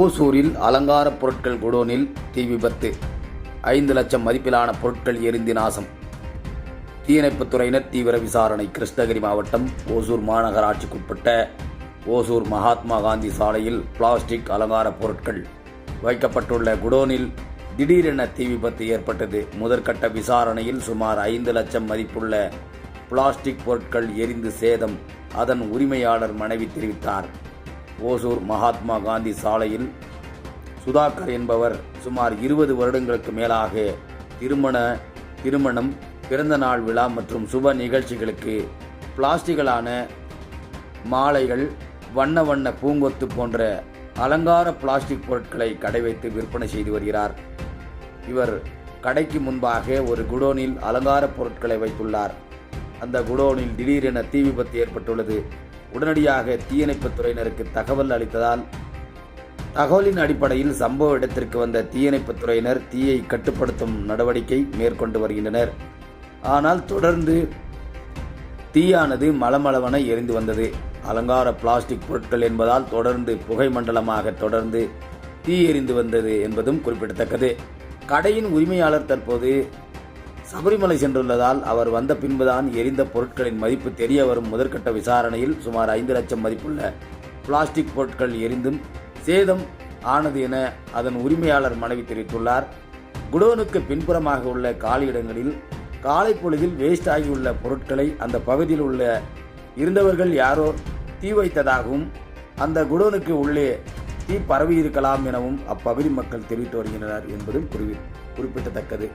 ஓசூரில் அலங்கார பொருட்கள் குடோனில் தீ விபத்து. ஐந்து லட்சம் மதிப்பிலான பொருட்கள் எரிந்து நாசம். தீயணைப்புத் துறையினர் தீவிர விசாரணை. கிருஷ்ணகிரி மாவட்டம் ஓசூர் மாநகராட்சிக்குட்பட்ட ஓசூர் மகாத்மா காந்தி சாலையில் பிளாஸ்டிக் அலங்கார பொருட்கள் வைக்கப்பட்டுள்ள குடோனில் திடீரென தீ விபத்து ஏற்பட்டது. முதற்கட்ட விசாரணையில் சுமார் ஐந்து லட்சம் மதிப்புள்ள பிளாஸ்டிக் பொருட்கள் எரிந்து சேதம். அதன் உரிமையாளர் மனைவி தெரிவித்தார். ஓசூர் மகாத்மா காந்தி சாலையில் சுதாகர் என்பவர் சுமார் இருபது வருடங்களுக்கு மேலாக திருமண திருமணம் பிறந்தநாள் விழா மற்றும் சுப நிகழ்ச்சிகளுக்கு பிளாஸ்டிக்கலான மாலைகள் வண்ண வண்ண பூங்கொத்து போன்ற அலங்கார பிளாஸ்டிக் பொருட்களை கடை வைத்து விற்பனை செய்து வருகிறார். இவர் கடைக்கு முன்பாக ஒரு குடோனில் அலங்கார பொருட்களை வைத்துள்ளார். அந்த குடோனில் திடீரென தீ விபத்து ஏற்பட்டுள்ளது. உடனடியாக தீயணைப்புத் துறையினருக்கு தகவல் அளித்ததால் தகவலின் அடிப்படையில் சம்பவ இடத்திற்கு வந்த தீயணைப்புத் துறையினர் தீயை கட்டுப்படுத்தும் நடவடிக்கை மேற்கொண்டு வருகின்றனர். ஆனால் தொடர்ந்து தீயானது மலமளவென எரிந்து வந்தது. அலங்கார பிளாஸ்டிக் பொருட்கள் என்பதால் தொடர்ந்து புகை மண்டலமாக தொடர்ந்து தீ எரிந்து வந்தது என்பதும் குறிப்பிடத்தக்கது. கடையின் உரிமையாளர் தற்போது சபரிமலை சென்றுள்ளதால் அவர் வந்த பின்புதான் எரிந்த பொருட்களின் மதிப்பு தெரிய வரும் முதற்கட்ட விசாரணையில் சுமார் ஐந்து லட்சம் மதிப்புள்ள பிளாஸ்டிக் பொருட்கள் எரிந்தும் சேதம் ஆனது என அதன் உரிமையாளர் மனைவி தெரிவித்துள்ளார். குடோனுக்கு பின்புறமாக உள்ள காலியிடங்களில் காலை பொழுதில் வேஸ்ட் ஆகியுள்ள பொருட்களை அந்த பகுதியில் உள்ள இருந்தவர்கள் யாரோ தீ வைத்ததாகவும் அந்த குடோனுக்கு உள்ளே தீ பரவி இருக்கலாம் எனவும் அப்பகுதி மக்கள் தெரிவித்து வருகின்றனர் என்பதும் குறி குறிப்பிடத்தக்கது.